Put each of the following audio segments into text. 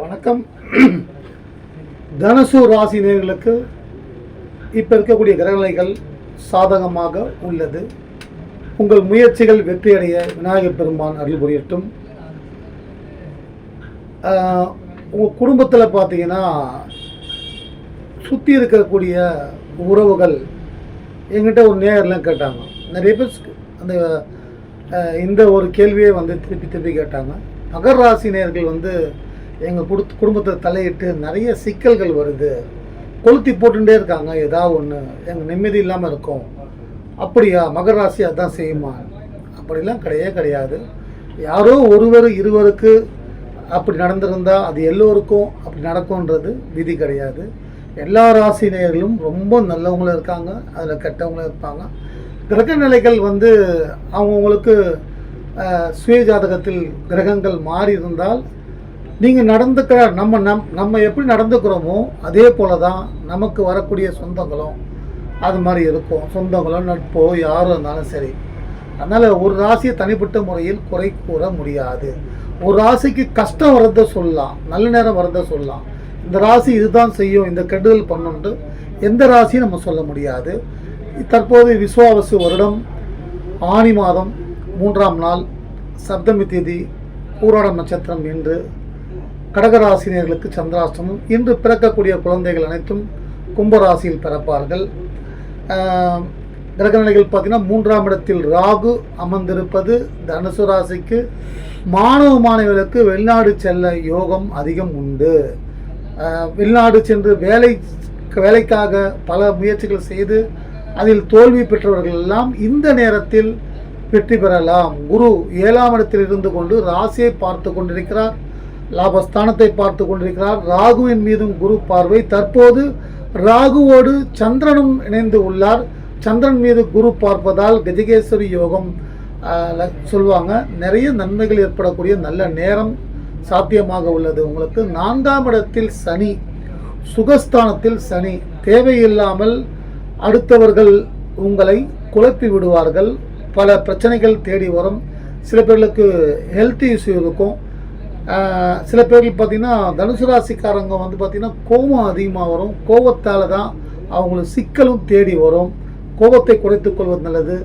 வணக்கம். தனுசு ராசி நேர்களுக்கு இப்போ இருக்கக்கூடிய கிரகநிலைகள் சாதகமாக உள்ளது. உங்கள் முயற்சிகள் வெற்றியடைய விநாயகர் பெருமான் அருள் புரியட்டும். உங்கள் குடும்பத்தில் பார்த்தீங்கன்னா சுற்றி இருக்கக்கூடிய உறவுகள் எங்கிட்ட ஒரு நேயர்லாம் கேட்டாங்க. நிறைய பேர் அந்த இந்த ஒரு கேள்வியே வந்து திருப்பி திருப்பி கேட்டாங்க. மகர் ராசி நேர்கள் வந்து எங்கள் குடு குடும்பத்தை தலையிட்டு நிறைய சிக்கல்கள் வருது. கொளுத்தி போட்டுட்டே இருக்காங்க ஏதாவது ஒன்று எங்கள் நிம்மதி இல்லாமல் இருக்கும். அப்படியா? மகர ராசி அதான் செய்யுமா? அப்படிலாம் கிடையவே கிடையாது. யாரோ ஒருவர் இருவருக்கு அப்படி நடந்திருந்தால் அது எல்லோருக்கும் அப்படி நடக்கும்ன்றது விதி கிடையாது. எல்லா ராசி நேயர்களும் ரொம்ப நல்லவங்களும் இருக்காங்க. அதில் கெட்டவங்களும் இருப்பாங்க. கிரக நிலைகள் வந்து அவங்கவுங்களுக்கு சுய ஜாதகத்தில் கிரகங்கள் மாறி இருந்தால் நீங்கள் நடந்துக்கிற நம்ம நம் நம்ம எப்படி நடந்துக்கிறோமோ அதே போல தான் நமக்கு வரக்கூடிய சொந்தங்களும் அது மாதிரி இருக்கும். சொந்தங்களோ நட்போ யாரும் இருந்தாலும் சரி. அதனால் ஒரு ராசியை தனிப்பட்ட முறையில் குறை கூற முடியாது. ஒரு ராசிக்கு கஷ்டம் வரத சொல்லலாம். நல்ல நேரம் வரதை சொல்லலாம். இந்த ராசி இதுதான் செய்யும். இந்த கெடுதல் பண்ணுண்டு எந்த ராசியும் நம்ம சொல்ல முடியாது. தற்போது விஸ்வாவசு வருடம் ஆனி மாதம் மூன்றாம் நாள் சப்தமி தேதி பூராடம் நட்சத்திரம் என்று கடகராசினியர்களுக்கு சந்திராஷ்டமம். இன்று பிறக்கக்கூடிய குழந்தைகள் அனைத்தும் கும்பராசியில் பிறப்பார்கள். கிரகநிலைகள் பார்த்தீங்கன்னா மூன்றாம் இடத்தில் ராகு அமர்ந்திருப்பது தனுசு ராசிக்கு. மாணவ மாணவிகளுக்கு வெளிநாடு செல்ல யோகம் அதிகம் உண்டு. வெளிநாடு சென்று வேலை வேலைக்காக பல முயற்சிகள் செய்து அதில் தோல்வி பெற்றவர்கள் எல்லாம் இந்த நேரத்தில் வெற்றி பெறலாம். குரு ஏழாம் இடத்தில் இருந்து கொண்டு ராசியை பார்த்து கொண்டிருக்கிறார். லாபஸ்தானத்தை பார்த்து கொண்டிருக்கிறார். ராகுவின் மீதும் குரு பார்வை. தற்போது ராகுவோடு சந்திரனும் இணைந்து உள்ளார். சந்திரன் மீது குரு பார்ப்பதால் கஜகேஸ்வரி யோகம் சொல்லுவாங்க நிறைய நன்மைகள் ஏற்படக்கூடிய நல்ல நேரம் சாத்தியமாக உள்ளது உங்களுக்கு. நான்காம் இடத்தில் சனி சுகஸ்தானத்தில் சனி. தேவையில்லாமல் அடுத்தவர்கள் உங்களை குழப்பி விடுவார்கள். பல பிரச்சனைகள் தேடி வரும். சில பேர்களுக்கு ஹெல்த் இஷ்யூ இருக்கும். சில பேர்கள் பார்த்திங்கன்னா தனுசு ராசிக்காரங்க வந்து பார்த்திங்கன்னா கோபம் அதிகமாக வரும். கோபத்தால் தான் அவங்களுக்கு சிக்கலும் தேடி வரும். கோபத்தை குறைத்துக் கொள்வது நல்லது.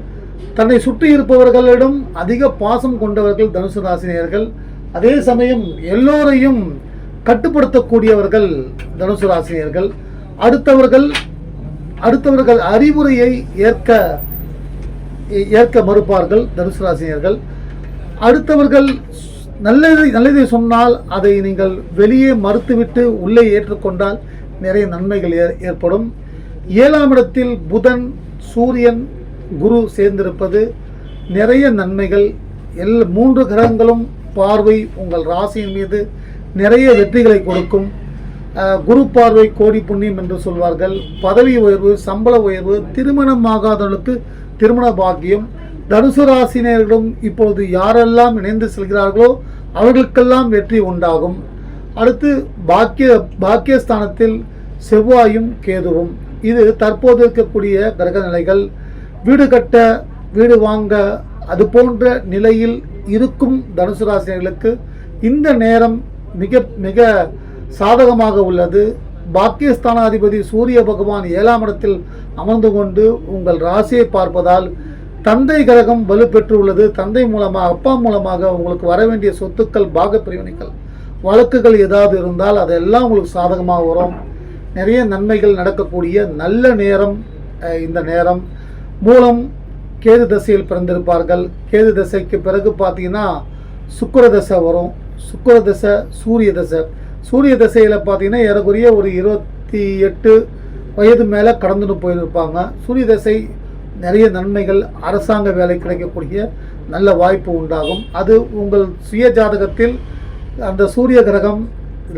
தன்னை சுற்றி இருப்பவர்களிடம் அதிக பாசம் கொண்டவர்கள் தனுசு ராசினியர்கள் அதே சமயம் எல்லோரையும் கட்டுப்படுத்தக்கூடியவர்கள் தனுசு ராசினியர்கள் அடுத்தவர்கள் அடுத்தவர்கள் அறிவுரையை ஏற்க ஏற்க மறுப்பார்கள் தனுசு ராசினியர்கள் அடுத்தவர்கள் நல்லதை நல்லதை சொன்னால் அதை நீங்கள் வெளியே மறுத்துவிட்டு உள்ளே ஏற்றுக்கொண்டால் நிறைய நன்மைகள் ஏ- ஏற்படும். ஏழாம் இடத்தில் புதன் சூரியன் குரு சேர்ந்திருப்பது நிறைய நன்மைகள். எல் மூன்று கிரகங்களும் பார்வை உங்கள் ராசியின் மீது நிறைய வெற்றிகளை கொடுக்கும். குரு பார்வை கோடி புண்ணியம் என்று சொல்வார்கள். பதவி உயர்வு சம்பள உயர்வு திருமணமாகாதவர்களுக்கு திருமண பாக்கியம் தனுசு ராசினியர்களும் இப்பொழுது யாரெல்லாம் இணைந்து செல்கிறார்களோ அவர்களுக்கெல்லாம் வெற்றி உண்டாகும். அடுத்து பாக்கிய பாக்கியஸ்தானத்தில் செவ்வாயும் கேதுவும். இது தற்போது இருக்கக்கூடிய கிரக நிலைகள். வீடு கட்ட வீடு வாங்க அது போன்ற நிலையில் இருக்கும் தனுசு ராசினியர்களுக்கு இந்த நேரம் மிக மிக சாதகமாக உள்ளது. பாக்கியஸ்தானாதிபதி சூரிய பகவான் ஏழாம் இடத்தில் அமர்ந்து கொண்டு உங்கள் ராசியை பார்ப்பதால் தந்தை கிரகம் வலுப்பெற்று உள்ளது தந்தை மூலமாக அப்பா மூலமாக உங்களுக்கு வர வேண்டிய சொத்துக்கள் பாகப்பிரிவினைகள் வழக்குகள் ஏதாவது இருந்தால் அதெல்லாம் உங்களுக்கு சாதகமாக வரும். நிறைய நன்மைகள் நடக்கக்கூடிய நல்ல நேரம் இந்த நேரம். மூலம் கேது தசையில் பிறந்திருப்பார்கள். கேது தசைக்கு பிறகு பார்த்தீங்கன்னா சுக்கர தசை வரும். சுக்கர தசை சூரிய தசை. சூரிய தசையில் பார்த்தீங்கன்னா ஏறக்குறைய ஒரு இருபத்தி எட்டு வயது மேலே கடந்துட்டு போயிருப்பாங்க. சூரிய தசை நிறைய நன்மைகள் அரசாங்க வேலை கிடைக்கக்கூடிய நல்ல வாய்ப்பு உண்டாகும். அது உங்கள் சுய ஜாதகத்தில் அந்த சூரிய கிரகம்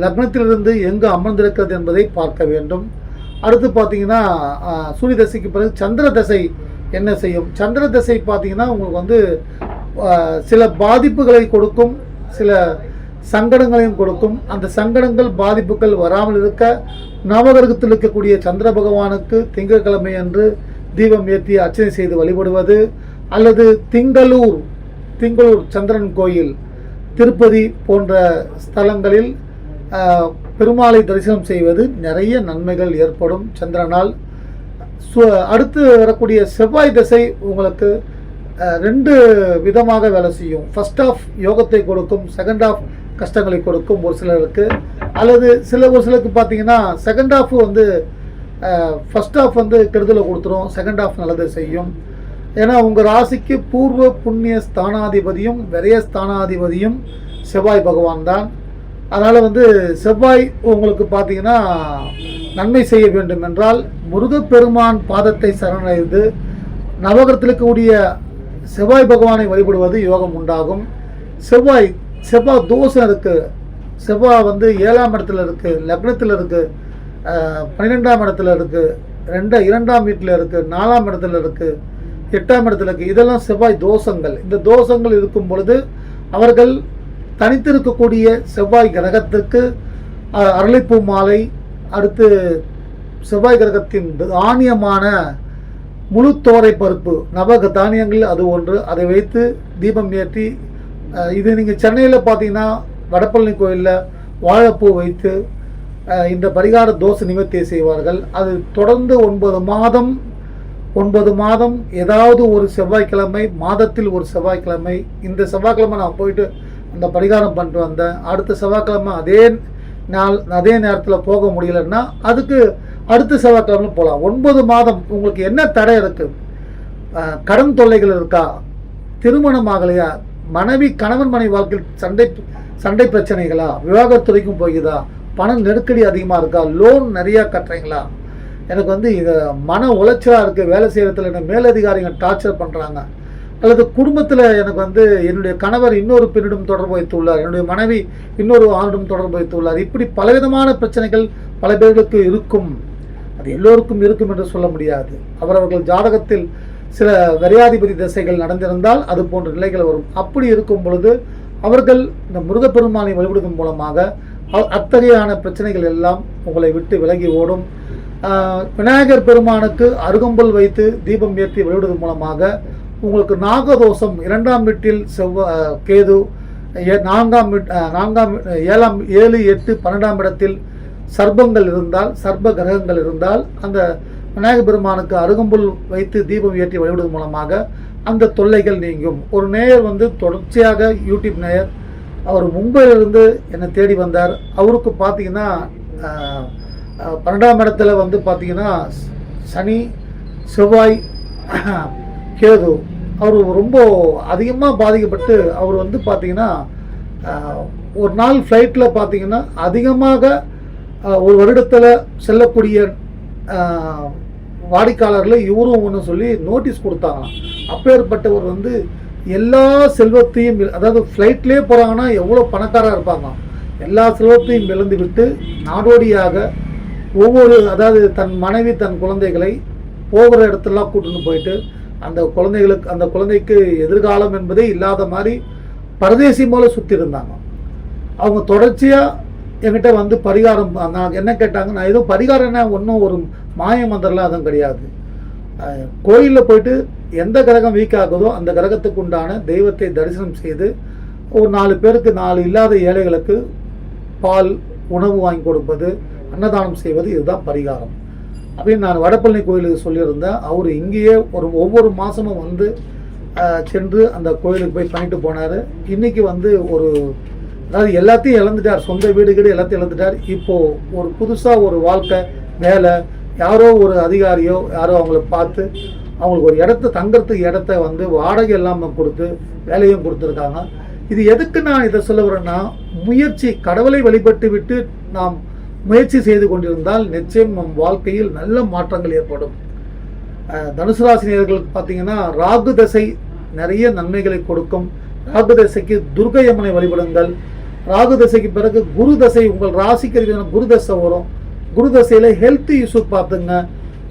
லக்னத்திலிருந்து எங்கு அமர்ந்திருக்கிறது என்பதை பார்க்க வேண்டும். அடுத்து பார்த்தீங்கன்னா சூரிய தசைக்கு பிறகு சந்திர தசை என்ன செய்யும்? சந்திர தசை பார்த்தீங்கன்னா உங்களுக்கு வந்து சில பாதிப்புகளை கொடுக்கும் சில சங்கடங்களையும் கொடுக்கும். அந்த சங்கடங்கள் பாதிப்புகள் வராமல் இருக்க நவகிரகத்தில் இருக்கக்கூடிய சந்திர பகவானுக்கு திங்கட்கிழமை அன்று தீபம் ஏற்றி அர்ச்சனை செய்து வழிபடுவது அல்லது திங்களூர் திங்களூர் சந்திரன் கோயில் திருப்பதி போன்ற ஸ்தலங்களில் பெருமாளை தரிசனம் செய்வது நிறைய நன்மைகள் ஏற்படும். சந்திரனால் அடுத்து வரக்கூடிய செவ்வாய் திசை உங்களுக்கு ரெண்டு விதமாக வேலை செய்யும். ஃபர்ஸ்ட் ஆஃப் யோகத்தை கொடுக்கும் செகண்ட் ஆஃப் கஷ்டங்களை கொடுக்கும் ஒரு சிலருக்கு. அல்லது சில ஒரு சிலருக்கு பார்த்தீங்கன்னா செகண்ட் ஆஃப் வந்து ஃபர்ஸ்ட் ஆஃப் வந்து கெடுதலை கொடுத்துரும் செகண்ட் ஆஃப் நல்லதை செய்யும். ஏன்னா உங்கள் ராசிக்கு பூர்வ புண்ணிய ஸ்தானாதிபதியும் விரைய ஸ்தானாதிபதியும் செவ்வாய் பகவான் தான். அதனால் வந்து செவ்வாய் உங்களுக்கு பார்த்தீங்கன்னா நன்மை செய்ய வேண்டும் என்றால் முருகப்பெருமான் பாதத்தை சரணடைந்து நவகரத்தில் இருக்கக்கூடிய செவ்வாய் பகவானை வழிபடுவது யோகம் உண்டாகும். செவ்வாய் செவ்வாய் தோஷம் இருக்குது செவ்வாய் வந்து ஏழாம் இடத்துல இருக்குது லக்னத்தில் இருக்குது பன்னிரெண்டாம் இடத்துல இருக்குது ரெண்டு இரண்டாம் வீட்டில் இருக்குது நாலாம் இடத்துல இருக்குது எட்டாம் இடத்துல இருக்குது இதெல்லாம் செவ்வாய் தோஷங்கள். இந்த தோஷங்கள் இருக்கும் பொழுது அவர்கள் தனித்திருக்கக்கூடிய செவ்வாய் கிரகத்திற்கு அஹ், அரளிப்பூ மாலை அடுத்து செவ்வாய் கிரகத்தின் தானியமான முழு தோரை பருப்பு நவக தானியங்கள் அது ஒன்று. அதை வைத்து தீபம் ஏற்றி இது நீங்கள் சென்னையில் பார்த்தீங்கன்னா வடப்பழனி கோயிலில் வாழைப்பூ வைத்து இந்த பரிகார தோஷ நிவர்த்தி செய்வார்கள். அது தொடர்ந்து ஒன்பது மாதம் ஒன்பது மாதம் ஏதாவது ஒரு செவ்வாய்க்கிழமை மாதத்தில் ஒரு செவ்வாய்க்கிழமை இந்த செவ்வாய்க்கிழமை நான் போயிட்டு அந்த பரிகாரம் பண்ணிட்டு வந்தேன். அடுத்த செவ்வாய்க்கிழமை அதே நாள் அதே நேரத்தில் போக முடியலன்னா அதுக்கு அடுத்த செவ்வாய்க்கிழமை போகலாம் ஒன்பது மாதம் உங்களுக்கு என்ன தடை இருக்குது கடன் தொல்லைகள் இருக்கா? திருமணம் ஆகலையா? மனைவி கணவன் மனைவி வாழ்க்கையில் சண்டை சண்டை பிரச்சனைகளா? விவாகத்துறைக்கும் போகுதா? பண நெருக்கடி அதிகமாக இருக்கா? லோன் நிறையா கட்டுறீங்களா? எனக்கு வந்து இது மன உளைச்சலாக இருக்குது வேலை செய்கிறதுல என்ன மேலதிகாரிகள் டார்ச்சர் பண்ணுறாங்க அல்லது குடும்பத்தில் எனக்கு வந்து என்னுடைய கணவர் இன்னொரு பெண்ணிடம் தொடர்பு வைத்துள்ளார். என்னுடைய மனைவி இன்னொரு ஆணிடம் தொடர்பு வைத்துள்ளார். இப்படி பலவிதமான பிரச்சனைகள் பல பேர்களுக்கு இருக்கும். அது எல்லோருக்கும் இருக்கும் என்று சொல்ல முடியாது. அவரவர்கள் ஜாதகத்தில் சில வரியாதிபதி திசைகள் நடந்திருந்தால் அது போன்ற நிலைகள் வரும். அப்படி இருக்கும் பொழுது அவர்கள் இந்த முருகப்பெருமானை வழிபடுவதன் மூலமாக அத்தகையான பிரச்சனைகள் எல்லாம் உங்களை விட்டு விலகி ஓடும். விநாயகர் பெருமானுக்கு அருகம்புல் வைத்து தீபம் ஏற்றி வழிபடுவதன் மூலமாக உங்களுக்கு நாகதோஷம் இரண்டாம் வீட்டில் செவ்வ கேது நான்காம் நான்காம் ஏழாம் ஏழு எட்டு பன்னெண்டாம் இடத்தில் சர்ப்பங்கள் இருந்தால் சர்ப்ப கிரகங்கள் இருந்தால் அந்த விநாயகர் பெருமானுக்கு அருகம்புல் வைத்து தீபம் ஏற்றி வழிபடுவதன் மூலமாக அந்த தொல்லைகள் நீங்கும். ஒரு நேயர் வந்து தொடர்ச்சியாக யூடியூப் நேயர் அவர் மும்பையிலிருந்து என்னை தேடி வந்தார். அவருக்கு பார்த்தீங்கன்னா பன்னெண்டாம் இடத்துல வந்து பார்த்தீங்கன்னா சனி செவ்வாய் கேது அவர் ரொம்ப அதிகமாக பாதிக்கப்பட்டு அவர் வந்து பார்த்தீங்கன்னா ஒரு நாள் ஃப்ளைட்டில் பார்த்தீங்கன்னா அதிகமாக ஒரு வருடத்தில் செல்லக்கூடிய வாடிக்கையாளர்களை இவரும் ஒன்று சொல்லி நோட்டீஸ் கொடுத்தாங்களாம். அப்பேற்பட்டவர் வந்து எல்லா செல்வத்தையும் அதாவது ஃப்ளைட்லேயே போகிறாங்கன்னா எவ்வளோ பணக்காராக இருப்பாங்க. எல்லா செல்வத்தையும் இழந்து விட்டு நாடோடியாக ஒவ்வொரு அதாவது தன் மனைவி தன் குழந்தைகளை போகிற இடத்தெல்லாம் கூட்டுன்னு போயிட்டு அந்த குழந்தைகளுக்கு அந்த குழந்தைக்கு எதிர்காலம் என்பதே இல்லாத மாதிரி பரதேசி போல சுற்றி இருந்தாங்க. அவங்க தொடர்ச்சியாக என்கிட்ட வந்து பரிகாரம் நான் என்ன கேட்டாங்க நான் எதுவும் பரிகாரம் என்ன ஒன்றும் ஒரு மாய மந்திரம்லாம் அதுவும் கிடையாது. கோயிலில் போயிட்டு எந்த கிரகம் வீக் ஆகுதோ அந்த கிரகத்துக்கு உண்டான தெய்வத்தை தரிசனம் செய்து ஒரு நாலு பேருக்கு நாலு இல்லாத ஏழைகளுக்கு பால் உணவு வாங்கி கொடுப்பது அன்னதானம் செய்வது இதுதான் பரிகாரம். அப்படின்னு நான் வடப்பழனி கோயிலுக்கு சொல்லியிருந்தேன். அவர் இங்கேயே ஒரு ஒவ்வொரு மாதமும் வந்து சென்று அந்த கோயிலுக்கு போய் பண்ணிட்டு போனார். இன்றைக்கி வந்து ஒரு அதாவது எல்லாத்தையும் இழந்துட்டார். சொந்த வீடு கீடு எல்லாத்தையும் இழந்துட்டார். இப்போது ஒரு புதுசாக ஒரு வாழ்க்கை வேலை யாரோ ஒரு அதிகாரியோ யாரோ அவங்கள பார்த்து அவங்களுக்கு ஒரு இடத்த தங்கறதுக்கு இடத்த வந்து வாடகை இல்லாமல் கொடுத்து வேலையும் கொடுத்துருக்காங்க. இது எதுக்கு நான் இதை சொல்ல வரேன்னா முயற்சி கடவுளை வழிபட்டு விட்டு நாம் முயற்சி செய்து கொண்டிருந்தால் நிச்சயம் நம் வாழ்க்கையில் நல்ல மாற்றங்கள் ஏற்படும். தனுசு ராசினியர்களுக்கு பார்த்தீங்கன்னா ராகு தசை நிறைய நன்மைகளை கொடுக்கும். ராகு தசைக்கு துர்கை அம்மனை வழிபடுங்கள். ராகு தசைக்கு பிறகு குரு தசை உங்கள் ராசிக்கு குரு தசை வரும். குரு தசையில் ஹெல்த் இஷ்யூ பார்த்துங்க.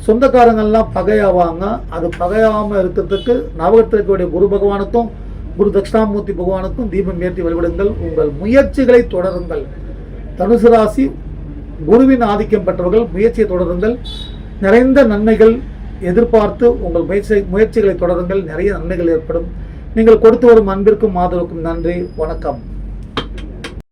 சொந்தக்காரங்கள்லாம் பகையாவாங்க. அது பகையாமல் இருக்கிறதுக்கு நவகத்தில் இருக்கக்கூடிய குரு பகவானுக்கும் குரு தட்சிணாமூர்த்தி பகவானுக்கும் தீபம் ஏற்றி வழிபடுங்கள். உங்கள் முயற்சிகளை தொடருங்கள். தனுசு ராசி குருவின் ஆதிக்கம் பெற்றவர்கள் முயற்சியை தொடருங்கள். நிறைந்த நன்மைகள் எதிர்பார்த்து உங்கள் முயற்சி முயற்சிகளை தொடருங்கள். நிறைய நன்மைகள் ஏற்படும். நீங்கள் கொடுத்து வரும் அன்பிற்கும் ஆதரவுக்கும் நன்றி. வணக்கம்.